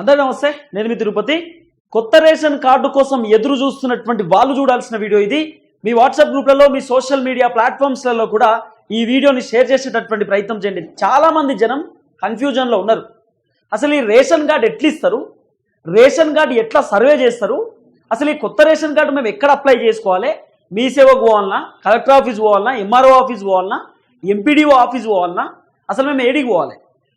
అందరూ నమస్తే నేను మీ తిరుపతి. కొత్త రేషన్ కార్డు కోసం ఎదురు చూస్తున్నటువంటి వాళ్ళు చూడాల్సిన వీడియో ఇది. మీ వాట్సాప్ గ్రూప్లలో మీ సోషల్ మీడియా ప్లాట్ఫామ్స్లలో కూడా ఈ వీడియోని షేర్ చేసేటటువంటి ప్రయత్నం చేయండి. చాలా మంది జనం కన్ఫ్యూజన్లో ఉన్నారు. అసలు ఈ రేషన్ కార్డు ఎట్లా ఇస్తారు? రేషన్ కార్డు ఎట్లా సర్వే చేస్తారు? అసలు ఈ కొత్త రేషన్ కార్డు మేము ఎక్కడ అప్లై చేసుకోవాలి? మీ సేవకు పోవాలన్నా కలెక్టర్ ఆఫీస్ పోవాలన్నా ఎంఆర్ఓ ఆఫీస్ పోవాలన్నా ఎంపీడీఓ ఆఫీస్ పోవాలన్నా అసలు మేము ఏడికి పోవాలి?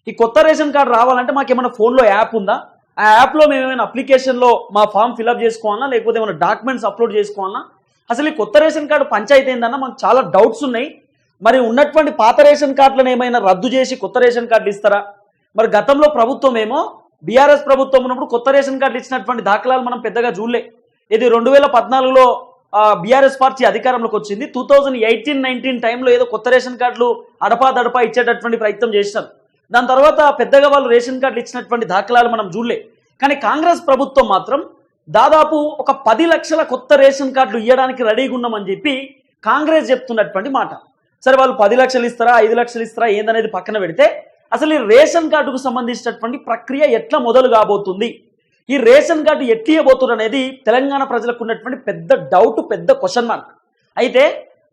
ఈ కొత్త రేషన్ కార్డు రావాలంటే మాకు ఏమైనా ఫోన్లో యాప్ ఉందా? ఆ యాప్లో మేము ఏమైనా అప్లికేషన్లో మా ఫామ్ ఫిల్అప్ చేసుకోవాలన్నా లేకపోతే ఏమైనా డాక్యుమెంట్స్ అప్లోడ్ చేసుకోవాలన్నా అసలు ఈ కొత్త రేషన్ కార్డు పంచాయతీ ఏందన్నా మాకు చాలా డౌట్స్ ఉన్నాయి. మరి ఉన్నటువంటి పాత రేషన్ కార్డులను ఏమైనా రద్దు చేసి కొత్త రేషన్ కార్డులు ఇస్తారా? మరి గతంలో ప్రభుత్వం ఏమో బీఆర్ఎస్ ప్రభుత్వం ఉన్నప్పుడు కొత్త రేషన్ కార్డులు ఇచ్చినటువంటి దాఖలాలు మనం పెద్దగా చూడలే. ఇది రెండు వేల పద్నాలుగులో బీఆర్ఎస్ పార్టీ అధికారంలోకి వచ్చింది. టూ థౌజండ్ ఎయిటీన్ నైన్టీన్ టైంలో ఏదో కొత్త రేషన్ కార్డులు అడపా దడపా ఇచ్చేటటువంటి ప్రయత్నం చేశారు. దాని తర్వాత పెద్దగా వాళ్ళు రేషన్ కార్డులు ఇచ్చినటువంటి దాఖలాలు మనం చూడలే. కానీ కాంగ్రెస్ ప్రభుత్వం మాత్రం దాదాపు ఒక పది లక్షల కొత్త రేషన్ కార్డులు ఇవ్వడానికి రెడీగా ఉన్నామని చెప్పి కాంగ్రెస్ చెప్తున్నటువంటి మాట. సరే వాళ్ళు పది లక్షలు ఇస్తారా ఐదు లక్షలు ఇస్తారా ఏందనేది పక్కన పెడితే అసలు ఈ రేషన్ కార్డుకు సంబంధించినటువంటి ప్రక్రియ ఎట్లా మొదలు కాబోతుంది? ఈ రేషన్ కార్డు ఎట్లా ఇవ్వబోతుంది అనేది తెలంగాణ ప్రజలకు ఉన్నటువంటి పెద్ద డౌట్ పెద్ద క్వశ్చన్ మార్క్ అయితే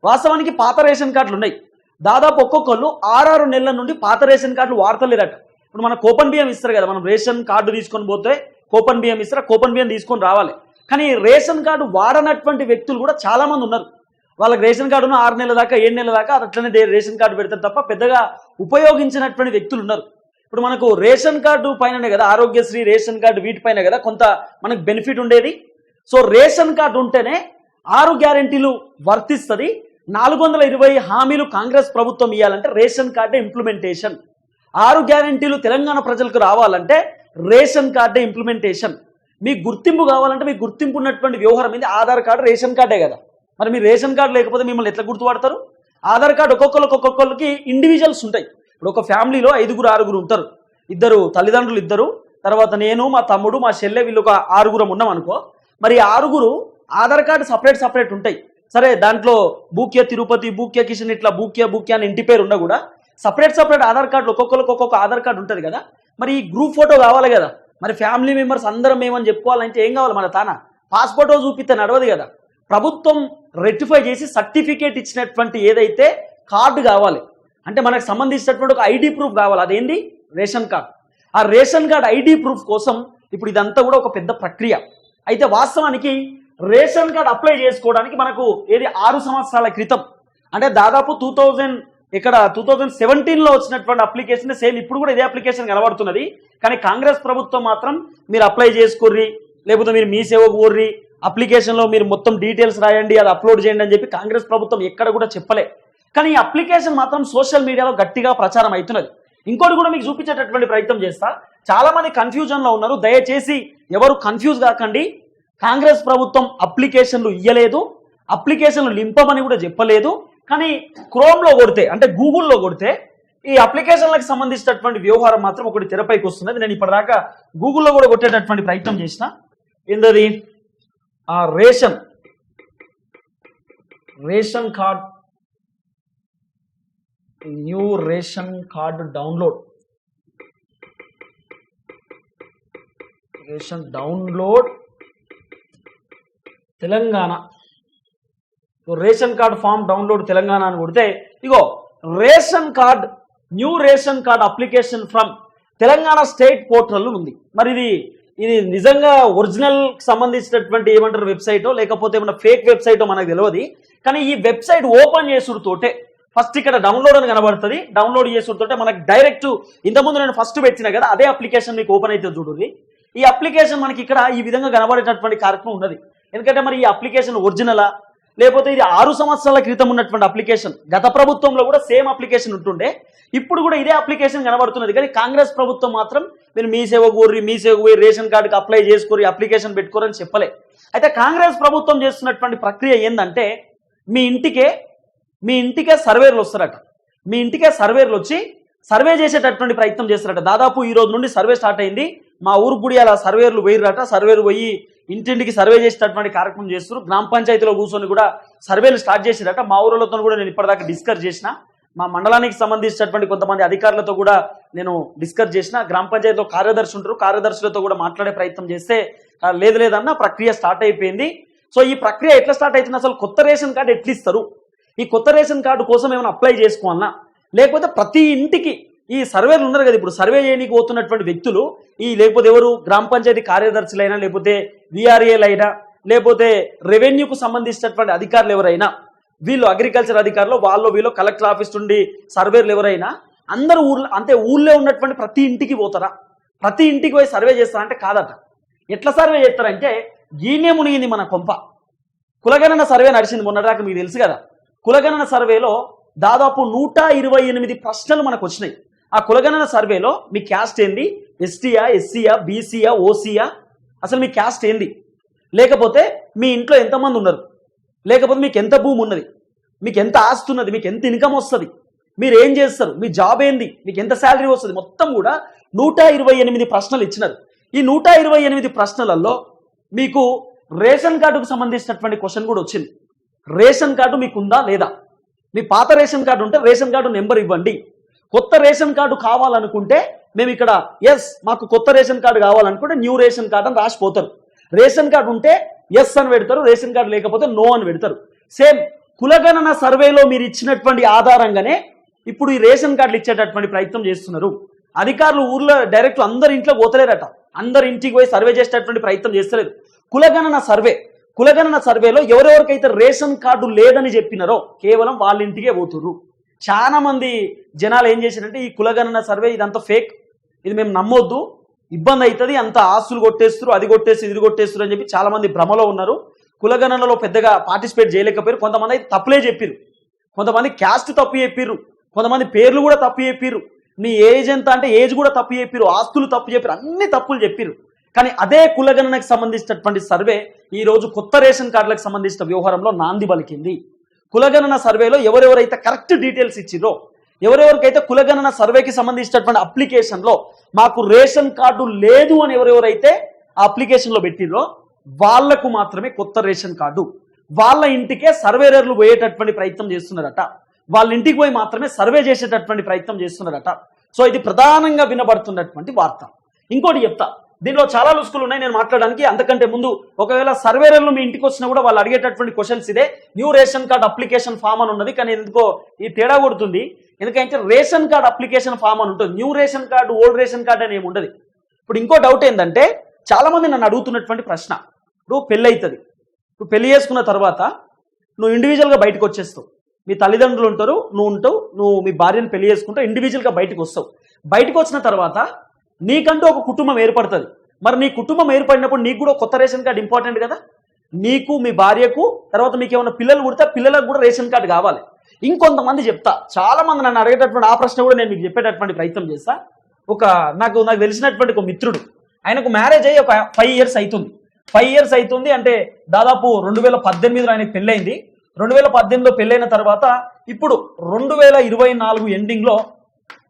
వాస్తవానికి పాత రేషన్ కార్డులు ఉన్నాయి. దాదాపు ఒక్కొక్కళ్ళు ఆరారు నెలల నుండి పాత రేషన్ కార్డులు వాడతలేరట. ఇప్పుడు మన కూపన్ బియ్యం ఇస్తారు కదా మనం రేషన్ కార్డు తీసుకొని పోతే కూపన్ బియ్యం ఇస్తారా కూపన్ బియ్యం తీసుకొని రావాలి. కానీ రేషన్ కార్డు వాడనటువంటి వ్యక్తులు కూడా చాలా మంది ఉన్నారు. వాళ్ళకి రేషన్ కార్డు ఉన్న ఆరు నెలల దాకా ఏడు నెలల దాకా అట్లనే రేషన్ కార్డు పెడతారు తప్ప పెద్దగా ఉపయోగించినటువంటి వ్యక్తులు ఉన్నారు. ఇప్పుడు మనకు రేషన్ కార్డు పైననే కదా ఆరోగ్యశ్రీ రేషన్ కార్డు వీటిపైన కదా కొంత మనకు బెనిఫిట్ ఉండేది. సో రేషన్ కార్డు ఉంటేనే ఆరు గ్యారెంటీలు వర్తిస్తుంది. నాలుగు వందల ఇరవై హామీలు కాంగ్రెస్ ప్రభుత్వం ఇవ్వాలంటే రేషన్ కార్డే ఇంప్లిమెంటేషన్. ఆరు గ్యారెంటీలు తెలంగాణ ప్రజలకు రావాలంటే రేషన్ కార్డే ఇంప్లిమెంటేషన్. మీ గుర్తింపు కావాలంటే మీ గుర్తింపు ఉన్నటువంటి వ్యవహారం ఏంది? ఆధార్ కార్డు రేషన్ కార్డే కదా. మరి మీ రేషన్ కార్డు లేకపోతే మిమ్మల్ని ఎట్లా గుర్తుపడతారు? ఆధార్ కార్డు ఒక్కొక్కరికి ఒక్కొక్కరికి ఇండివిజువల్స్ ఉంటాయి. ఇప్పుడు ఒక ఫ్యామిలీలో ఐదుగురు ఆరుగురు ఉంటారు. ఇద్దరు తల్లిదండ్రులు ఇద్దరు. తర్వాత నేను మా తమ్ముడు మా చెల్లె వీళ్ళు ఒక ఆరుగురం ఉన్నాం అనుకో మరి ఆరుగురు ఆధార్ కార్డు సపరేట్ సపరేట్ ఉంటాయి. సరే దాంట్లో బూక్య తిరుపతి బూక్య కిషన్ ఇట్లా బూక్య బూక్య అని ఇంటి పేరు ఉన్నా కూడా సపరేట్ సపరేట్ ఆధార్ కార్డు ఒక్కొక్కరికి ఒక్కొక్క ఆధార్ కార్డు ఉంటుంది కదా. మరి ఈ గ్రూప్ ఫోటో కావాలి కదా. మరి ఫ్యామిలీ మెంబర్స్ అందరం ఏమని చెప్పుకోవాలంటే ఏం కావాలి మన తానా? పాస్పోర్టో చూపిస్తే నడవదు కదా. ప్రభుత్వం రెక్టిఫై చేసి సర్టిఫికేట్ ఇచ్చినటువంటి ఏదైతే కార్డు కావాలి అంటే మనకు సంబంధించినటువంటి ఒక ఐడి ప్రూఫ్ కావాలి అదేంటి రేషన్ కార్డ్. ఆ రేషన్ కార్డ్ ఐడి ప్రూఫ్ కోసం ఇప్పుడు ఇదంతా కూడా ఒక పెద్ద ప్రక్రియ. అయితే వాస్తవానికి రేషన్ కార్డ్ అప్లై చేసుకోవడానికి మనకు ఏది ఆరు సంవత్సరాల క్రితం. అంటే దాదాపు టూ థౌజండ్ ఇక్కడ టూ థౌజండ్ సెవెంటీన్లో వచ్చినటువంటి అప్లికేషన్ సేమ్ ఇప్పుడు కూడా ఇదే అప్లికేషన్ కనబడుతున్నది. కానీ కాంగ్రెస్ ప్రభుత్వం మాత్రం మీరు అప్లై చేసుకోర్రి లేకపోతే మీరు మీ సేవకు ఊర్రి అప్లికేషన్లో మీరు మొత్తం డీటెయిల్స్ రాయండి అది అప్లోడ్ చేయండి అని చెప్పి కాంగ్రెస్ ప్రభుత్వం ఎక్కడ కూడా చెప్పలే. కానీ ఈ అప్లికేషన్ మాత్రం సోషల్ మీడియాలో గట్టిగా ప్రచారం అవుతున్నది. ఇంకోటి కూడా మీకు చూపించేటటువంటి ప్రయత్నం చేస్తా. చాలా మంది కన్ఫ్యూజన్లో ఉన్నారు. దయచేసి ఎవరు కన్ఫ్యూజ్ కాకండి. కాంగ్రెస్ ప్రభుత్వం అప్లికేషన్లు ఇయ్యలేదు అప్లికేషన్లు నింపమని కూడా చెప్పలేదు కానీ క్రోమ్లో కొడితే అంటే గూగుల్లో కొడితే ఈ అప్లికేషన్లకు సంబంధించినటువంటి వ్యవహారం మాత్రం ఒకటి తెరపైకి వస్తున్నది. నేను ఇప్పటిదాకా గూగుల్లో కూడా కొట్టేటటువంటి ప్రయత్నం చేసిన. ఏంటది ఆ ration ration card new ration card download. Ration download Telangana. Ration card form download Telangana అని కొడితే ఇగో ration card new ration card application from Telangana state portal ఉంది. మరి ఇది ఇది నిజంగా ఒరిజినల్ సంబంధించినటువంటి ఏమంటారు వెబ్సైటో లేకపోతే ఏమన్నా ఫేక్ వెబ్సైటో మనకు తెలియదు కానీ ఈ వెబ్సైట్ ఓపెన్ చేసుడుతోటే ఫస్ట్ ఇక్కడ డౌన్లోడ్ అని కనబడుతుంది. డౌన్లోడ్ చేసుడుతోటే మనకి డైరెక్ట్ ఇంతకుముందు నేను ఫస్ట్ పెట్టిన కదా అదే అప్లికేషన్ మీకు ఓపెన్ అయితే చూడండి. ఈ అప్లికేషన్ మనకి ఇక్కడ ఈ విధంగా కనబడేటటువంటి కార్యక్రమం ఉన్నది. ఎందుకంటే మరి ఈ అప్లికేషన్ ఒరిజినలా? లేకపోతే ఇది ఆరు సంవత్సరాల క్రితం ఉన్నటువంటి అప్లికేషన్. గత ప్రభుత్వంలో కూడా సేమ్ అప్లికేషన్ ఉంటుండే. ఇప్పుడు కూడా ఇదే అప్లికేషన్ కనబడుతున్నది. కానీ కాంగ్రెస్ ప్రభుత్వం మాత్రం మీరు మీ సేవ కోరి మీ సేవ పోయి రేషన్ కార్డుకి అప్లై చేసుకోరి అప్లికేషన్ పెట్టుకోరని చెప్పలే. అయితే కాంగ్రెస్ ప్రభుత్వం చేస్తున్నటువంటి ప్రక్రియ ఏంటంటే మీ ఇంటికే మీ ఇంటికే సర్వేర్లు వస్తారట. మీ ఇంటికే సర్వేర్లు వచ్చి సర్వే చేసేటటువంటి ప్రయత్నం చేస్తారట. దాదాపు ఈ రోజు నుండి సర్వే స్టార్ట్ అయింది. మా ఊరు గుడి అలా సర్వేర్లు పోయిరట సర్వేలు పోయి ఇంటింటికి సర్వే చేసేటటువంటి కార్యక్రమం చేస్తారు గ్రామ పంచాయతీలో కూర్చొని కూడా సర్వేలు స్టార్ట్ చేసిరట. మా ఊరితో కూడా నేను ఇప్పటిదాకా డిస్కస్ చేసిన. మా మండలానికి సంబంధించినటువంటి కొంతమంది అధికారులతో కూడా నేను డిస్కస్ చేసిన. గ్రామ పంచాయతీలో కార్యదర్శి ఉంటారు. కార్యదర్శులతో కూడా మాట్లాడే ప్రయత్నం చేస్తే లేదు లేదన్న ప్రక్రియ స్టార్ట్ అయిపోయింది. సో ఈ ప్రక్రియ ఎట్లా స్టార్ట్ అవుతుంది అసలు కొత్త రేషన్ కార్డు ఎట్లా ఇస్తారు? ఈ కొత్త రేషన్ కార్డు కోసం ఏమైనా అప్లై చేసుకోవాలన్నా? లేకపోతే ప్రతి ఇంటికి ఈ సర్వేలు ఉన్నారు కదా ఇప్పుడు సర్వే చేయడానికి పోతున్నటువంటి వ్యక్తులు ఈ లేకపోతే ఎవరు గ్రామ పంచాయతీ కార్యదర్శులైనా లేకపోతే విఆర్ఏలైనా లేకపోతే రెవెన్యూకు సంబంధించినటువంటి అధికారులు ఎవరైనా వీళ్ళు అగ్రికల్చర్ అధికారులు వాళ్ళు వీళ్ళు కలెక్టర్ ఆఫీస్ నుండి సర్వేలు ఎవరైనా అందరూ ఊర్లో అంటే ఊళ్ళో ఉన్నటువంటి ప్రతి ఇంటికి పోతారా? ప్రతి ఇంటికి పోయి సర్వే చేస్తారా అంటే కాదట. ఎట్లా సర్వే చేస్తారంటే గీనే మునిగింది మన కొంప. కులగణన సర్వే నడిచింది మొన్నటిదాకా మీకు తెలుసు కదా. కులగణన సర్వేలో దాదాపు నూట ఇరవై ఎనిమిది ప్రశ్నలు మనకు వచ్చినాయి. ఆ కులగణన సర్వేలో మీ క్యాస్ట్ ఏంది? ఎస్టీయా ఎస్సీయా బీసీయా ఓసీయా? అసలు మీ క్యాస్ట్ ఏంది? లేకపోతే మీ ఇంట్లో ఎంతమంది ఉన్నారు? లేకపోతే మీకు ఎంత భూమి ఉన్నది? మీకు ఎంత ఆస్తి ఉన్నది? మీకు ఎంత ఇన్కమ్ వస్తుంది? మీరు ఏం చేస్తారు? మీ జాబ్ ఏంది? మీకు ఎంత శాలరీ వస్తుంది? మొత్తం కూడా నూట ఇరవై ఎనిమిది ప్రశ్నలు ఇచ్చినారు. ఈ నూట ఇరవై ఎనిమిది ప్రశ్నలలో మీకు రేషన్ కార్డుకు సంబంధించినటువంటి క్వశ్చన్ కూడా వచ్చింది. రేషన్ కార్డు మీకు ఉందా లేదా? మీ పాత రేషన్ కార్డు ఉంటే రేషన్ కార్డు నెంబర్ ఇవ్వండి. కొత్త రేషన్ కార్డు కావాలనుకుంటే మేము ఇక్కడ ఎస్ మాకు కొత్త రేషన్ కార్డు కావాలనుకుంటే న్యూ రేషన్ కార్డు అని రాసిపోతారు. రేషన్ కార్డు ఉంటే ఎస్ అని పెడతారు రేషన్ కార్డు లేకపోతే నో అని పెడతారు. సేమ్ కులగణన సర్వేలో మీరు ఇచ్చినటువంటి ఆధారంగానే ఇప్పుడు ఈ రేషన్ కార్డులు ఇచ్చేటటువంటి ప్రయత్నం చేస్తున్నారు. అధికారులు ఊర్లో డైరెక్ట్ అందరి ఇంట్లో పోతలేరట. అందరి ఇంటికి పోయి సర్వే చేసేటటువంటి ప్రయత్నం చేస్తలేదు. కులగణన సర్వే కులగణన సర్వేలో ఎవరెవరికైతే రేషన్ కార్డు లేదని చెప్పినారో కేవలం వాళ్ళ ఇంటికే పోతుర్రు. చాలా మంది జనాలు ఏం చేశారంటే ఈ కులగణన సర్వే ఇదంతా ఫేక్ ఇది మేము నమ్మొద్దు. ఇబ్బంది అవుతుంది అంత ఆస్తులు కొట్టేస్తారు అది కొట్టేస్తారు ఇది కొట్టేస్తారు అని చెప్పి చాలా మంది భ్రమలో ఉన్నారు. కులగణనలో పెద్దగా పార్టిసిపేట్ చేయలేకపోయారు. కొంతమంది అయితే తప్పులే చెప్పారు కొంతమంది క్యాస్ట్ తప్పు చెప్పిర్రు. కొంతమంది పేర్లు కూడా తప్పు చెప్పారు నీ ఏజ్ ఎంత అంటే ఏజ్ కూడా తప్పు చెప్పారు ఆస్తులు తప్పు చెప్పారు అన్ని తప్పులు చెప్పారు కానీ అదే కులగణనకు సంబంధించినటువంటి సర్వే ఈరోజు కొత్త రేషన్ కార్డులకు సంబంధించిన వ్యవహారంలో నాంది పలికింది. కులగణన సర్వేలో ఎవరెవరైతే కరెక్ట్ డీటెయిల్స్ ఇచ్చిరో ఎవరెవరికైతే కులగణన సర్వేకి సంబంధించినటువంటి అప్లికేషన్లో మాకు రేషన్ కార్డు లేదు అని ఎవరెవరైతే ఆ అప్లికేషన్లో పెట్టిరో వాళ్ళకు మాత్రమే కొత్త రేషన్ కార్డు. వాళ్ళ ఇంటికే సర్వేరర్లు పోయేటటువంటి ప్రయత్నం చేస్తున్నారట. వాళ్ళ ఇంటికి పోయి మాత్రమే సర్వే చేసేటటువంటి ప్రయత్నం చేస్తున్నారట. సో ఇది ప్రధానంగా వినబడుతున్నటువంటి వార్త. ఇంకోటి చెప్తా. దీనిలో చాలా లుసుకులు ఉన్నాయి. నేను మాట్లాడడానికి అంతకంటే ముందు ఒకవేళ సర్వేరర్లు మీ ఇంటికి వచ్చినా కూడా వాళ్ళు అడిగేటటువంటి క్వశ్చన్స్ ఇదే. New ration card application form అని ఉన్నది. కానీ ఎందుకో ఈ తేడా కొడుతుంది. ఎందుకంటే రేషన్ కార్డ్ అప్లికేషన్ ఫామ్ అని ఉంటుంది. New ration card old ration card అని ఏమి ఉండదు. ఇప్పుడు ఇంకో డౌట్ ఏంటంటే చాలామంది నన్ను అడుగుతున్నటువంటి ప్రశ్న. ఇప్పుడు పెళ్ళి అవుతుంది నువ్వు పెళ్ళి చేసుకున్న తర్వాత నువ్వు ఇండివిజువల్గా బయటకు వచ్చేస్తావు. మీ తల్లిదండ్రులు ఉంటారు నువ్వు ఉంటావు నువ్వు మీ భార్యను పెళ్ళి చేసుకుంటావు ఇండివిజువల్గా బయటకు వస్తావు. బయటకు వచ్చిన తర్వాత నీకంటూ ఒక కుటుంబం ఏర్పడుతుంది. మరి నీ కుటుంబం ఏర్పడినప్పుడు నీకు కూడా కొత్త రేషన్ కార్డు ఇంపార్టెంట్ కదా? నీకు మీ భార్యకు తర్వాత మీకు ఏమైనా పిల్లలు పుడితే పిల్లలకు కూడా రేషన్ కార్డు కావాలి. ఇంకొంతమంది చెప్తా. చాలా మంది నన్ను అడిగేటటువంటి ఆ ప్రశ్న కూడా నేను మీకు చెప్పేటటువంటి ప్రయత్నం చేస్తా. ఒక నాకు నాకు తెలిసినటువంటి ఒక మిత్రుడు. ఆయనకు మ్యారేజ్ అయ్యి ఒక ఫైవ్ ఇయర్స్ అవుతుంది ఫైవ్ ఇయర్స్ అవుతుంది అంటే దాదాపు రెండు వేల పద్దెనిమిదిలో ఆయనకు పెళ్ళైంది. రెండు వేల పద్దెనిమిదిలో పెళ్ళైన తర్వాత ఇప్పుడు రెండు వేల ఇరవై నాలుగు ఎండింగ్లో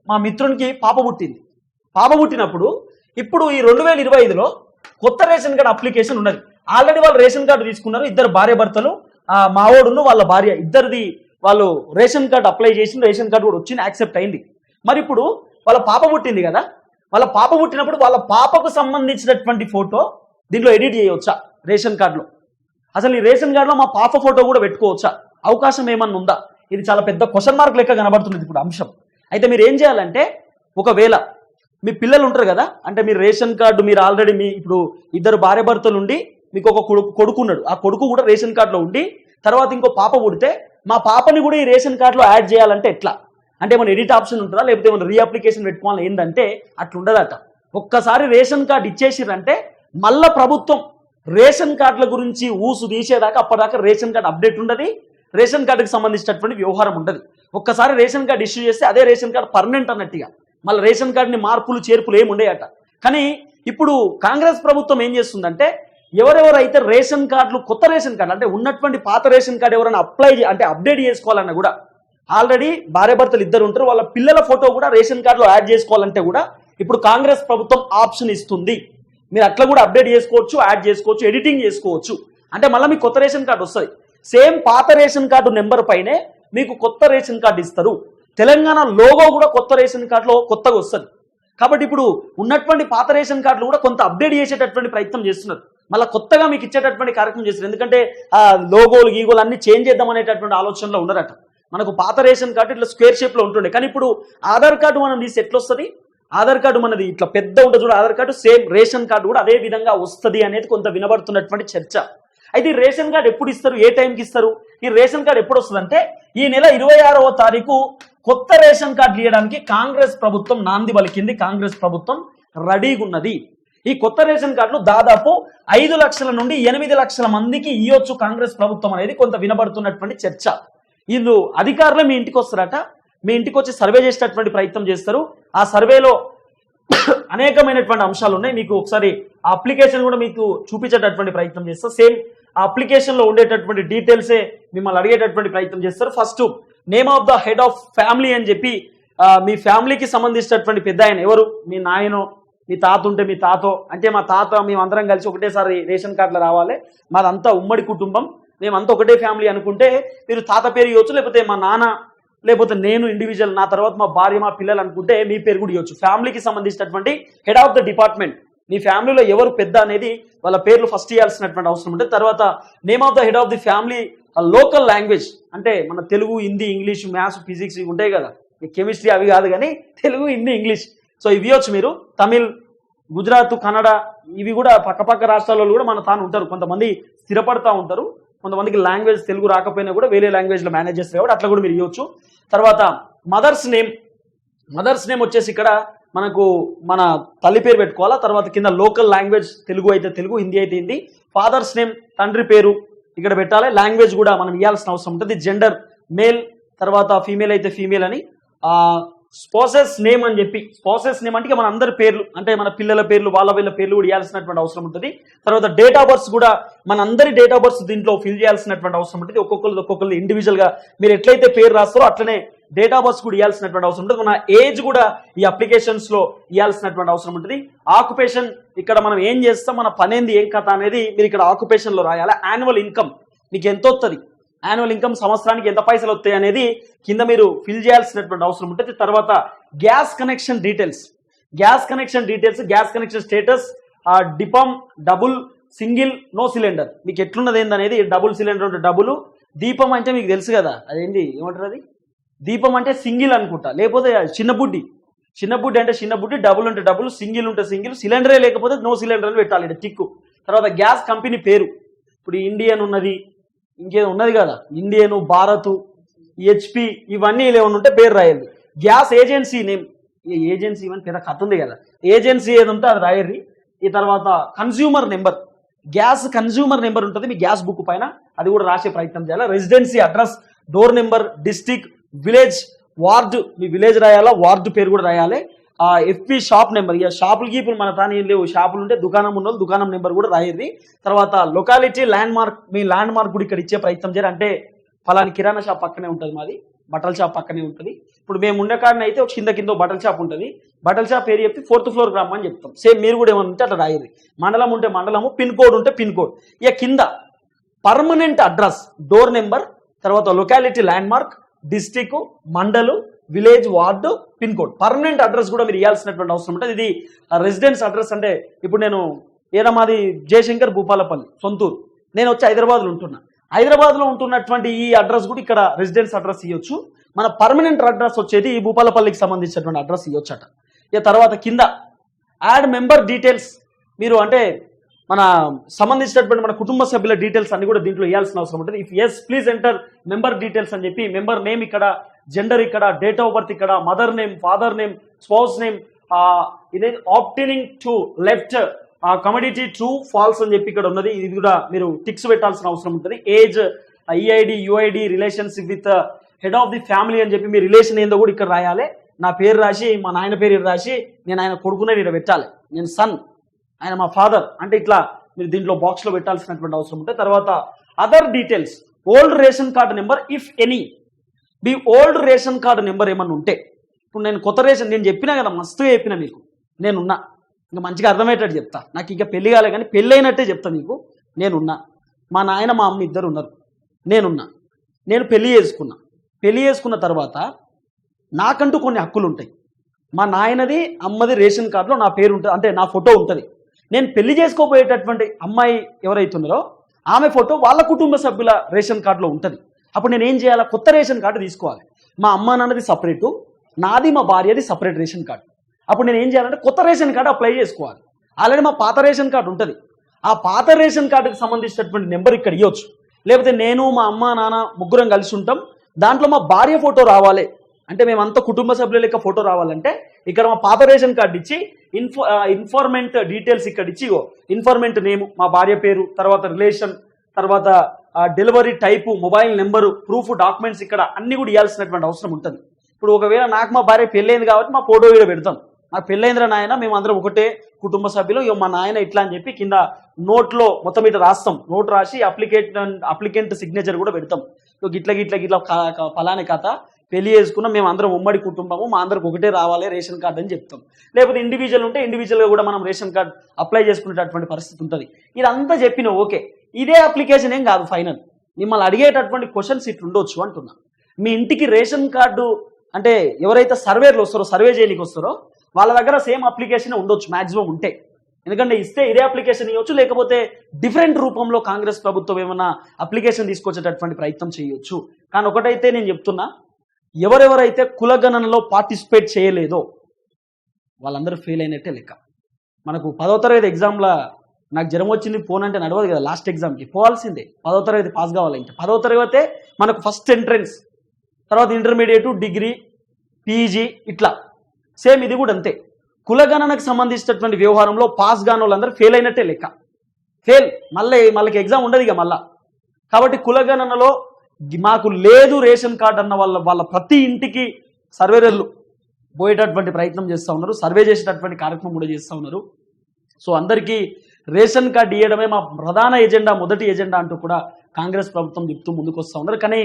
మా మిత్రునికి పాప పుట్టింది. పాప పుట్టినప్పుడు ఇప్పుడు ఈ రెండు వేల ఇరవై ఐదులో కొత్త రేషన్ కార్డు అప్లికేషన్ ఉన్నది. ఆల్రెడీ వాళ్ళు రేషన్ కార్డు తీసుకున్నారు ఇద్దరు భార్య భర్తలు ఆ మావోడును వాళ్ళ భార్య ఇద్దరిది వాళ్ళు రేషన్ కార్డు అప్లై చేసిన రేషన్ కార్డు కూడా వచ్చింది యాక్సెప్ట్ అయింది. మరి ఇప్పుడు వాళ్ళ పాప పుట్టింది కదా వాళ్ళ పాప పుట్టినప్పుడు వాళ్ళ పాపకు సంబంధించినటువంటి ఫోటో దీంట్లో ఎడిట్ చేయవచ్చా రేషన్ కార్డులో? అసలు ఈ రేషన్ కార్డులో మా పాప ఫోటో కూడా పెట్టుకోవచ్చా? అవకాశం ఏమన్నా ఉందా? ఇది చాలా పెద్ద క్వశ్చన్ మార్క్ లెక్క కనబడుతుంది ఇప్పుడు అంశం. అయితే మీరు ఏం చేయాలంటే ఒకవేళ మీ పిల్లలు ఉంటారు కదా? అంటే మీరు రేషన్ కార్డు మీరు ఆల్రెడీ మీ ఇప్పుడు ఇద్దరు భార్య భర్తలు ఉండి మీకు ఒక కొడుకు ఉన్నాడు ఆ కొడుకు కూడా రేషన్ కార్డులో ఉండి తర్వాత ఇంకో పాప పుడితే మా పాపని కూడా ఈ రేషన్ కార్డులో యాడ్ చేయాలంటే ఎట్లా? అంటే ఏమైనా ఎడిట్ ఆప్షన్ ఉంటుందా? లేకపోతే ఏమైనా రీఅప్లికేషన్ పెట్టుకోవాలి ఏంటంటే అట్లుండదట. ఒక్కసారి రేషన్ కార్డు ఇచ్చేసిరంటే మళ్ళా ప్రభుత్వం రేషన్ కార్డుల గురించి ఊసు తీసేదాకా అప్పటిదాకా రేషన్ కార్డు అప్డేట్ ఉండదు. రేషన్ కార్డుకి సంబంధించినటువంటి వ్యవహారం ఉండదు. ఒక్కసారి రేషన్ కార్డు ఇష్యూ చేస్తే అదే రేషన్ కార్డు పర్మనెంట్ అన్నట్టుగా. మళ్ళీ రేషన్ కార్డుని మార్పులు చేర్పులు ఏమి ఉండేయట కానీ ఇప్పుడు కాంగ్రెస్ ప్రభుత్వం ఏం చేస్తుందంటే ఎవరెవరైతే రేషన్ కార్డులు కొత్త రేషన్ కార్డు అంటే ఉన్నటువంటి పాత రేషన్ కార్డు ఎవరైనా అప్లై అంటే అప్డేట్ చేసుకోవాలన్నా కూడా ఆల్రెడీ భార్యాభర్తలు ఇద్దరు ఉంటారు వాళ్ళ పిల్లల ఫోటో కూడా రేషన్ కార్డులో యాడ్ చేసుకోవాలంటే కూడా ఇప్పుడు కాంగ్రెస్ ప్రభుత్వం ఆప్షన్ ఇస్తుంది. మీరు అట్లా కూడా అప్డేట్ చేసుకోవచ్చు యాడ్ చేసుకోవచ్చు ఎడిటింగ్ చేసుకోవచ్చు. అంటే మళ్ళీ మీకు కొత్త రేషన్ కార్డు వస్తుంది. సేమ్ పాత రేషన్ కార్డు నెంబర్ పైనే మీకు కొత్త రేషన్ కార్డు ఇస్తారు. తెలంగాణ లోగో కూడా కొత్త రేషన్ కార్డులో కొత్తగా వస్తుంది. కాబట్టి ఇప్పుడు ఉన్నటువంటి పాత రేషన్ కార్డులు కూడా కొంత అప్డేట్ చేసేటటువంటి ప్రయత్నం చేస్తున్నారు. మళ్ళీ కొత్తగా మీకు ఇచ్చేటటువంటి కార్యక్రమం చేస్తారు ఎందుకంటే ఆ లోగోలు గీగోలు అన్ని చేంజ్ చేద్దాం అనేటటువంటి ఆలోచనలో ఉండరట మనకు పాత రేషన్ కార్డు ఇట్లా స్క్వేర్ షేప్లో ఉంటుండే. కానీ ఇప్పుడు ఆధార్ కార్డు మనం తీసి ఎట్లా వస్తుంది ఆధార్ కార్డు మనది ఇట్లా పెద్ద ఉంటుంది చూడ Aadhaar card same ration card కూడా అదే విధంగా వస్తుంది అనేది కొంత వినబడుతున్నటువంటి చర్చ. అయితే ఈ రేషన్ కార్డు ఎప్పుడు ఇస్తారు? ఏ టైంకి ఇస్తారు? ఈ రేషన్ కార్డు ఎప్పుడు వస్తుందంటే ఈ నెల ఇరవై ఆరవ తారీఖు కొత్త రేషన్ కార్డు ఇవ్వడానికి కాంగ్రెస్ ప్రభుత్వం నాంది పలికింది. కాంగ్రెస్ ప్రభుత్వం రెడీగా ఉన్నది ఈ కొత్త రేషన్ కార్డులు దాదాపు ఐదు లక్షల నుండి ఎనిమిది లక్షల మందికి ఇవ్వచ్చు కాంగ్రెస్ ప్రభుత్వం అనేది కొంత వినబడుతున్నటువంటి చర్చ. వీళ్ళు అధికారులు మీ ఇంటికి వస్తారట. మీ ఇంటికి వచ్చి సర్వే చేసేటటువంటి ప్రయత్నం చేస్తారు. ఆ సర్వేలో అనేకమైనటువంటి అంశాలు ఉన్నాయి. మీకు ఒకసారి ఆ అప్లికేషన్ కూడా మీకు చూపించేటటువంటి ప్రయత్నం చేస్తారు సేమ్ ఆ అప్లికేషన్లో ఉండేటటువంటి డీటెయిల్సే మిమ్మల్ని అడిగేటటువంటి ప్రయత్నం చేస్తారు. First name of the head of family అని చెప్పి మీ ఫ్యామిలీకి సంబంధించినటువంటి పెద్ద ఆయన ఎవరు? మీ నాయనో మీ తాత ఉంటే మీ తాతో అంటే మా తాత మేమందరం కలిసి ఒకటేసారి రేషన్ కార్డులో రావాలి. మాదంతా ఉమ్మడి కుటుంబం. మేమంతా ఒకటే ఫ్యామిలీ అనుకుంటే మీరు తాత పేరు ఇవ్వచ్చు లేకపోతే మా నాన్న లేకపోతే నేను ఇండివిజువల్ నా తర్వాత మా భార్య మా పిల్లలు అనుకుంటే మీ పేరు కూడా ఇవ్వచ్చు. ఫ్యామిలీకి సంబంధించినటువంటి హెడ్ ఆఫ్ ద డిపార్ట్మెంట్. మీ ఫ్యామిలీలో ఎవరు పెద్ద అనేది వాళ్ళ పేర్లు ఫస్ట్ ఇవ్వాల్సినటువంటి అవసరం ఉంటుంది తర్వాత name of the head of the family ఆ లోకల్ లాంగ్వేజ్ అంటే మన Telugu Hindi English maths physics ఇవి ఉంటాయి కదా. కెమిస్ట్రీ అవి కాదు కానీ తెలుగు హిందీ ఇంగ్లీష్. సో ఇవి వచ్చి మీరు. తమిళ్ గుజరాత్ కన్నడ ఇవి కూడా పక్కపక్క రాష్ట్రాలలో కూడా మన తాను ఉంటారు. కొంతమంది స్థిరపడతా ఉంటారు. కొంతమందికి లాంగ్వేజ్ తెలుగు రాకపోయినా కూడా వేరే లాంగ్వేజ్లో మేనేజ్ చేస్తారు కాబట్టి అట్లా కూడా మీరు ఇవ్వచ్చు. తర్వాత మదర్స్ నేమ్. మదర్స్ నేమ్ వచ్చేసి ఇక్కడ మనకు మన తల్లి పేరు పెట్టుకోవాలా? తర్వాత కింద లోకల్ లాంగ్వేజ్ తెలుగు అయితే తెలుగు హిందీ అయితే హిందీ. ఫాదర్స్ నేమ్ తండ్రి పేరు ఇక్కడ పెట్టాలి. లాంగ్వేజ్ కూడా మనం ఇవ్వాల్సిన అవసరం ఉంటుంది. జెండర్ మేల్ తర్వాత ఫీమేల్ అయితే ఫీమేల్ అని. స్పోసెస్ నేమ్ అని చెప్పి స్పోసెస్ నేమ్ అంటే మన అందరి పేర్లు అంటే మన పిల్లల పేర్లు వాళ్ళ వీళ్ళ పేర్లు కూడా ఇవ్వాల్సినటువంటి అవసరం ఉంటుంది. తర్వాత డేట్ ఆఫ్ బర్త్స్ కూడా మన అందరి డేట్ ఆఫ్ బర్త్స్ దీంట్లో ఫిల్ చేయాల్సినటువంటి అవసరం ఉంటుంది. ఒక్కొక్కరు ఒక్కొక్కరు ఇండివిజువల్గా మీరు ఎట్లయితే పేరు రాస్తారో అట్లనే డేట్ ఆఫ్ బర్త్ కూడా ఇవ్వాల్సినటువంటి అవసరం ఉంటుంది. మన ఏజ్ కూడా ఈ అప్లికేషన్స్లో ఇవ్వాల్సినటువంటి అవసరం ఉంటుంది. ఆక్యుపేషన్ ఇక్కడ మనం ఏం చేస్తాం? మన పనేంది ఏం కథ అనేది మీరు ఇక్కడ ఆక్యుపేషన్లో రాయాలి. యాన్యువల్ ఇన్కమ్ మీకు ఎంత వస్తుంది యాన్యువల్ ఇన్కమ్ సంవత్సరానికి ఎంత పైసలు వస్తాయి అనేది కింద మీరు ఫిల్ చేయాల్సినటువంటి అవసరం ఉంటుంది. తర్వాత gas connection details gas connection details gas connection status Deepam double single no cylinder మీకు ఎట్లున్నది ఏందనేది? డబుల్ సిలిండర్ ఉంటే డబుల్ దీపం అంటే మీకు తెలుసు కదా. అదేంటి? ఏమంటారు అది? దీపం అంటే సింగిల్ అనుకుంటా. లేకపోతే చిన్న బుడ్డి. చిన్న బుడ్డి అంటే చిన్న బుడ్డి డబుల్ ఉంటే డబుల్ సింగిల్ ఉంటే సింగిల్ సిలిండరే లేకపోతే నో సిలిండర్ అని పెట్టాలి అంటే టిక్కు. తర్వాత గ్యాస్ కంపెనీ పేరు. ఇప్పుడు ఇండియన్ ఉన్నది ఇంకేదో ఉన్నది కదా. ఇండియన్ భారత్ హెచ్పి ఇవన్నీ ఏమైనా ఉంటే పేరు రాయాలి గ్యాస్ ఏజెన్సీ నేమ్. ఈ ఏజెన్సీ ఇవన్నీ పెద్ద కథ ఉంది కదా. ఏజెన్సీ ఏది ఉంటే అది రాయర్రి ఈ తర్వాత consumer number gas consumer number ఉంటుంది మీ గ్యాస్ బుక్ పైన. అది కూడా రాసే ప్రయత్నం చేయాలి. Residency address door number district village ward మీ విలేజ్ రాయాలా? వార్డు పేరు కూడా రాయాలి. ఆ ఎఫ్పి షాప్ నెంబర్ ఇక షాపులు గీపులు మన తాను ఏం లేవు. షాపులు ఉంటే దుకాణం ఉన్న దుకాణం నెంబర్ కూడా రాయర్రి తర్వాత లొకాలిటీ ల్యాండ్ మార్క్ మీ ల్యాండ్ మార్క్ కూడా ఇక్కడ ఇచ్చే ప్రయత్నం చేయాలి అంటే ఫలాని కిరాణా షాప్ పక్కనే ఉంటుంది మాది బట్టల షాప్ పక్కనే ఉంటుంది. ఇప్పుడు మేము ఉండే కాడన అయితే ఒక కింద కింద బట్టల షాప్ ఉంటుంది. బట్టల షాప్ పేరు చెప్పి ఫోర్త్ ఫ్లోర్ గ్రామం అని చెప్తాం. సేమ్ మీరు కూడా ఏమన్నా ఉంటే అట్లా రాయరు మండలం ఉంటే మండలము పిన్ కోడ్ ఉంటే పిన్ కోడ్ ఇక కింద పర్మనెంట్ అడ్రస్ డోర్ నెంబర్ తర్వాత లొకాలిటీ ల్యాండ్ మార్క్ డిస్టిక్ మండలు village ward pin code. Permanent address కూడా మీరు ఇవ్వాల్సినటువంటి అవసరం ఉంటుంది. ఇది రెసిడెన్స్ అడ్రస్ అంటే ఇప్పుడు నేను ఏదో మాది జయశంకర్ భూపాలపల్లి సొంతూరు. నేను వచ్చి హైదరాబాద్లో ఉంటున్నా. హైదరాబాద్లో ఉంటున్నటువంటి ఈ అడ్రస్ కూడా ఇక్కడ రెసిడెన్స్ అడ్రస్ ఇవ్వచ్చు మన పర్మనెంట్ అడ్రస్ వచ్చేది ఈ భూపాలపల్లికి సంబంధించినటువంటి అడ్రస్ ఇవ్వచ్చట ఇక తర్వాత కింద యాడ్ మెంబర్ డీటెయిల్స్ మీరు అంటే మన సంబంధించినటువంటి మన కుటుంబ సభ్యుల డీటెయిల్స్ అన్ని కూడా దీంట్లో ఇవ్వాల్సిన అవసరం ఉంటుంది. If yes please enter member details అని చెప్పి మెంబర్ నేమ్ ఇక్కడ జెండర్ ఇక్కడ డేట్ ఆఫ్ బర్త్ ఇక్కడ mother name father name spouse name ఇదే appertaining to left commodity true false అని చెప్పి ఇక్కడ ఉన్నది. ఇది కూడా మీరు టిక్స్ పెట్టాల్సిన అవసరం ఉంటుంది. Age EID UID relations with head of the family అని చెప్పి మీ రిలేషన్ ఏందో కూడా ఇక్కడ రాయాలి. నా పేరు రాసి మా నాయన పేరు రాసి నేను ఆయన కొడుకునే ఇక్కడ పెట్టాలి. నేను సన్ ఆయన మా ఫాదర్ అంటే ఇట్లా మీరు దీంట్లో బాక్స్లో పెట్టాల్సినటువంటి అవసరం ఉంటే తర్వాత other details old ration card number if any me old ration card number ఏమన్నా ఉంటే ఇప్పుడు నేను కొత్త రేషన్ నేను చెప్పినా కదా మస్తుగా చెప్పిన మీకు. నేనున్నా. ఇంకా మంచిగా అర్థమయ్యేటట్టు చెప్తా. నాకు ఇంకా పెళ్ళి కాలే కానీ పెళ్ళి అయినట్టే చెప్తా నీకు. నేనున్నా. మా నాయన మా అమ్మ ఇద్దరు ఉన్నారు. నేనున్నా. నేను పెళ్ళి చేసుకున్నా. పెళ్ళి చేసుకున్న తర్వాత నాకంటూ కొన్ని హక్కులు ఉంటాయి మా నాయనది అమ్మది రేషన్ కార్డులో నా పేరు ఉంటుంది. అంటే నా ఫోటో ఉంటుంది. నేను పెళ్ళి చేసుకోబోయేటటువంటి అమ్మాయి ఎవరైతున్నారో ఆమె ఫోటో వాళ్ళ కుటుంబ సభ్యుల రేషన్ కార్డులో ఉంటుంది. అప్పుడు నేను ఏం చేయాలి? కొత్త రేషన్ కార్డు తీసుకోవాలి. మా అమ్మ నాన్నది సపరేటు నాది మా భార్యది సపరేట్ రేషన్ కార్డు. అప్పుడు నేను ఏం చేయాలంటే కొత్త రేషన్ కార్డు అప్లై చేసుకోవాలి. ఆల్రెడీ మా పాత రేషన్ కార్డు ఉంటుంది. ఆ పాత రేషన్ కార్డుకి సంబంధించినటువంటి నెంబర్ ఇక్కడ ఇవ్వచ్చు. లేకపోతే నేను మా అమ్మ నాన్న ముగ్గురం కలిసి ఉంటాం. దాంట్లో మా భార్య ఫోటో రావాలి. అంటే మేమంతా కుటుంబ సభ్యుల యొక్క ఫోటో రావాలంటే ఇక్కడ మా పాత రేషన్ కార్డు ఇచ్చి ఇన్ఫో ఇన్ఫార్మెంట్ డీటెయిల్స్ ఇక్కడ ఇచ్చి ఇన్ఫార్మెంట్ నేమ్ మా భార్య పేరు తర్వాత రిలేషన్ తర్వాత delivery type mobile number proof documents ఇక్కడ అన్ని కూడా ఇవ్వాల్సినటువంటి అవసరం ఉంటుంది. ఇప్పుడు ఒకవేళ నాకు మా భార్య పెళ్ళైంది కాబట్టి మా ఫోటో వీడియో పెడతాం. నాకు పెళ్ళైందిరా నాయన మేము అందరం ఒకటే కుటుంబ సభ్యులు ఇగో మా నాయన ఇట్లా అని చెప్పి కింద నోట్లో మొత్తం ఇట్లా రాస్తాం. నోట్ రాసి అప్లికేట్ అప్లికెంట్ సిగ్నేచర్ కూడా పెడతాం. ఇట్లా గిట్ల గిట్ల గిట్ల ఫలాని కథ పెళ్ళి చేసుకున్న మేము అందరం ఉమ్మడి కుటుంబము మా అందరికి ఒకటే రావాలి రేషన్ కార్డు అని చెప్తాం. లేకపోతే ఇండివిజువల్ ఉంటే ఇండివిజువల్గా కూడా మనం రేషన్ కార్డు అప్లై చేసుకునేటటువంటి పరిస్థితి ఉంటుంది. ఇదంతా చెప్పిన ఓకే. ఇదే అప్లికేషన్ ఏం కాదు ఫైనల్ మిమ్మల్ని అడిగేటటువంటి క్వశ్చన్స్ ఇట్లు ఉండొచ్చు అంటున్నా. మీ ఇంటికి రేషన్ కార్డు అంటే ఎవరైతే సర్వేలు వస్తారో సర్వే చేయడానికి వస్తారో వాళ్ళ దగ్గర సేమ్ అప్లికేషన్ ఉండొచ్చు మాక్సిమం ఉంటే. ఎందుకంటే ఇస్తే ఇదే అప్లికేషన్ ఇవ్వచ్చు లేకపోతే డిఫరెంట్ రూపంలో కాంగ్రెస్ ప్రభుత్వం ఏమైనా అప్లికేషన్ తీసుకొచ్చేటటువంటి ప్రయత్నం చేయొచ్చు. కానీ ఒకటైతే నేను చెప్తున్నా ఎవరెవరైతే కులగణనలో పార్టిసిపేట్ చేయలేదో వాళ్ళందరూ ఫెయిల్ అయినట్టే లెక్క. మనకు పదో తరగతి ఎగ్జామ్లో నాకు జ్వరం వచ్చింది పోనంటే నడవదు కదా లాస్ట్ ఎగ్జామ్కి పోవాల్సిందే. పదో తరగతి పాస్ కావాలంటే పదో తరగతే మనకు ఫస్ట్ ఎంట్రన్స్ తర్వాత ఇంటర్మీడియట్ డిగ్రీ పీజీ ఇట్లా. సేమ్ ఇది కూడా అంతే. కులగణనకు సంబంధించినటువంటి వ్యవహారంలో పాస్ కాని వాళ్ళందరూ ఫెయిల్ అయినట్టే లెక్క. ఫెయిల్ మళ్ళీ వాళ్ళకి ఎగ్జామ్ ఉండదు ఇక మళ్ళా. కాబట్టి కులగణనలో మాకు లేదు రేషన్ కార్డు అన్న వాళ్ళ వాళ్ళ ప్రతి ఇంటికి సర్వేరర్లు పోయేటటువంటి ప్రయత్నం చేస్తూ ఉన్నారు. సర్వే చేసేటటువంటి కార్యక్రమం కూడా చేస్తూ ఉన్నారు. సో అందరికీ రేషన్ కార్డు ఇవ్వడమే మా ప్రధాన ఎజెండా మొదటి ఎజెండా అంటూ కూడా కాంగ్రెస్ ప్రభుత్వం చెప్తూ ముందుకు వస్తూ ఉన్నారు. కానీ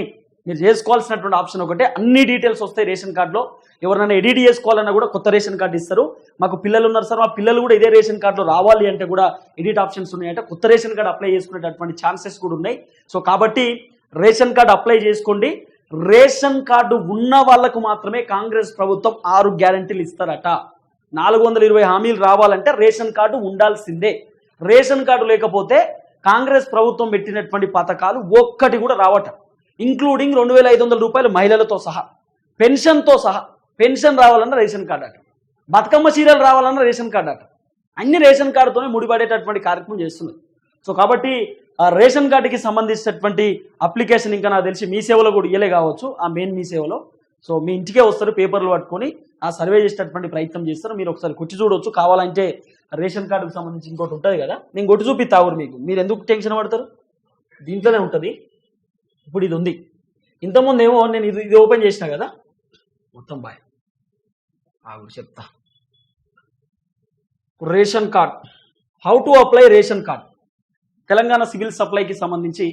మీరు చేసుకోవాల్సినటువంటి ఆప్షన్ ఒకటే అన్ని డీటెయిల్స్ వస్తాయి రేషన్ కార్డులో. ఎవరైనా ఎడిట్ చేసుకోవాలన్నా కూడా కొత్త రేషన్ కార్డు ఇస్తారు. మాకు పిల్లలు ఉన్నారు సార్ మా పిల్లలు కూడా ఇదే రేషన్ కార్డులో రావాలి అంటే కూడా ఎడిట్ ఆప్షన్స్ ఉన్నాయంటే కొత్త రేషన్ కార్డు అప్లై చేసుకునేటటువంటి ఛాన్సెస్ కూడా ఉన్నాయి. సో కాబట్టి రేషన్ కార్డు అప్లై చేసుకోండి. రేషన్ కార్డు ఉన్న వాళ్ళకు మాత్రమే కాంగ్రెస్ ప్రభుత్వం ఆరు గ్యారంటీలు ఇస్తారట. నాలుగు వందల ఇరవై హామీలు రావాలంటే రేషన్ కార్డు ఉండాల్సిందే. రేషన్ కార్డు లేకపోతే కాంగ్రెస్ ప్రభుత్వం పెట్టినటువంటి పథకాలు ఒక్కటి కూడా రావట. ఇంక్లూడింగ్ రెండు వేల ఐదు వందల రూపాయలు మహిళలతో సహా పెన్షన్తో సహా పెన్షన్ రావాలన్నా రేషన్ కార్డు అట. బతుకమ్మ చీరలు రావాలన్నా రేషన్ కార్డు అట. అన్ని రేషన్ కార్డుతోనే ముడిపడేటటువంటి కార్యక్రమం చేస్తున్నారు. సో కాబట్టి రేషన్ కార్డుకి సంబంధించినటువంటి అప్లికేషన్ ఇంకా నాకు తెలిసి మీ సేవలో కూడా ఇయలే కావచ్చు. ఆ మెయిన్ మీ సేవలో. సో మీ ఇంటికే వస్తారు పేపర్లు పట్టుకొని ఆ సర్వే చేసేటటువంటి ప్రయత్నం చేస్తారు. మీరు ఒకసారి కొట్టి చూడవచ్చు కావాలంటే రేషన్ కార్డుకు సంబంధించి ఇంకోటి ఉంటుంది కదా నేను కొట్టి చూపిస్తా తాగురు మీకు. మీరు ఎందుకు టెన్షన్ పడతారు? దీంట్లోనే ఉంటుంది. ఇప్పుడు ఇది ఉంది. ఇంతకుముందు ఏమో నేను ఇది ఇది ఓపెన్ చేసిన కదా మొత్తం బాయ్. ఆగు చెప్తా. Ration card. How to apply ration card? Telangana civil సప్లైకి సంబంధించి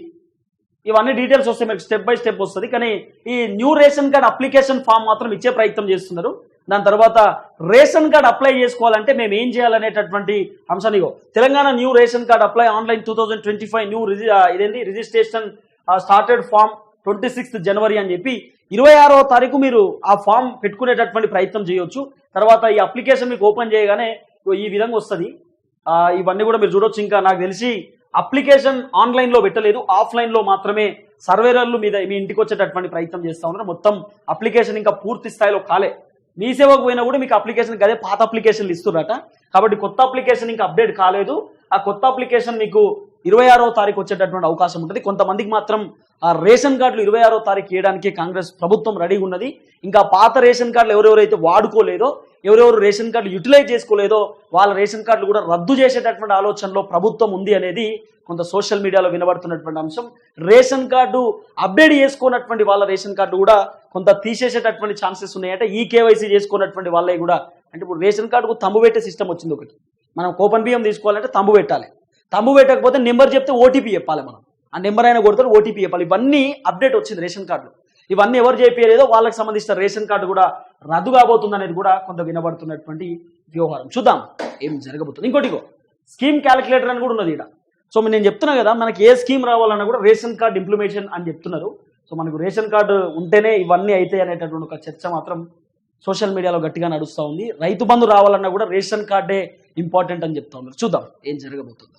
ఇవన్నీ డీటెయిల్స్ వస్తే మీకు స్టెప్ బై స్టెప్ వస్తుంది. కానీ ఈ new ration card application form మాత్రం ఇచ్చే ప్రయత్నం చేస్తున్నారు. దాని తర్వాత రేషన్ కార్డ్ అప్లై చేసుకోవాలంటే మేము ఏం చేయాలనేటటువంటి అంశాన్ని Telangana new ration card apply online two thousand twenty five new ఇదేంటి registration started form twenty sixth January అని చెప్పి ఇరవై ఆరో తారీఖు మీరు ఆ ఫామ్ పెట్టుకునేటటువంటి ప్రయత్నం చేయొచ్చు. తర్వాత ఈ అప్లికేషన్ మీకు ఓపెన్ చేయగానే ఈ విధంగా వస్తుంది. ఇవన్నీ కూడా మీరు చూడొచ్చు. ఇంకా నాకు తెలిసి అప్లికేషన్ ఆన్లైన్లో పెట్టలేదు ఆఫ్లైన్లో మాత్రమే సర్వేరర్లు మీద మీ ఇంటికి వచ్చేటటువంటి ప్రయత్నం చేస్తా ఉన్నారు. మొత్తం అప్లికేషన్ ఇంకా పూర్తి స్థాయిలో కాలే. మీ సేవకు పోయినా కూడా మీకు అప్లికేషన్ అదే పాత అప్లికేషన్లు ఇస్తున్నారట. కాబట్టి కొత్త అప్లికేషన్ ఇంకా అప్డేట్ కాలేదు. ఆ కొత్త అప్లికేషన్ మీకు ఇరవై ఆరో తారీఖు వచ్చేటటువంటి అవకాశం ఉంటుంది. కొంతమందికి మాత్రం ఆ రేషన్ కార్డులు ఇరవై ఆరో తారీఖు వేయడానికి కాంగ్రెస్ ప్రభుత్వం రెడీగా ఉన్నది. ఇంకా పాత రేషన్ కార్డులు ఎవరెవరైతే వాడుకోలేదో ఎవరెవరు రేషన్ కార్డులు యూటిలైజ్ చేసుకోలేదో వాళ్ళ రేషన్ కార్డులు కూడా రద్దు చేసేటటువంటి ఆలోచనలో ప్రభుత్వం ఉంది అనేది కొంత సోషల్ మీడియాలో వినబడుతున్నటువంటి అంశం. రేషన్ కార్డు అప్డేట్ చేసుకున్నటువంటి వాళ్ళ రేషన్ కార్డు కూడా కొంత తీసేసేటటువంటి ఛాన్సెస్ ఉన్నాయంటే. ఈ కేవైసీ చేసుకున్నటువంటి వాళ్ళవి కూడా. అంటే ఇప్పుడు రేషన్ కార్డుకు తంబు పెట్టే సిస్టమ్ వచ్చింది ఒకటి. మనం కూపన్ బియ్యం తీసుకోవాలంటే తంబు పెట్టాలి. తంబు పెట్టకపోతే నెంబర్ చెప్తే ఓటీపీ చెప్పాలి మనం. ఆ నెంబర్ అయినా కొడతారు ఓటీపీ చెప్పాలి. ఇవన్నీ అప్డేట్ వచ్చింది రేషన్ కార్డులో. ఇవన్నీ ఎవరు చేయలేదో వాళ్ళకి సంబంధించిన రేషన్ కార్డు కూడా రద్దు కాబోతుంది అనేది కూడా కొంత వినబడుతున్నటువంటి వ్యవహారం. చూద్దాం ఏం జరగబోతుంది. ఇంకోటిగో స్కీమ్ క్యాలిక్యులేటర్ అని కూడా ఉన్నది ఇక్కడ సో నేను చెప్తున్నా కదా మనకి ఏ స్కీమ్ రావాలన్నా కూడా రేషన్ కార్డు ఇంప్లిమేషన్ అని చెప్తున్నారు. సో మనకు రేషన్ కార్డు ఉంటేనే ఇవన్నీ అవుతాయి అనేటటువంటి ఒక చర్చ మాత్రం సోషల్ మీడియాలో గట్టిగా నడుస్తూ ఉంది. రైతు బంధు రావాలన్నా కూడా రేషన్ కార్డే ఇంపార్టెంట్ అని చెప్తా ఉన్నారు. చూద్దాం ఏం జరగబోతుందో.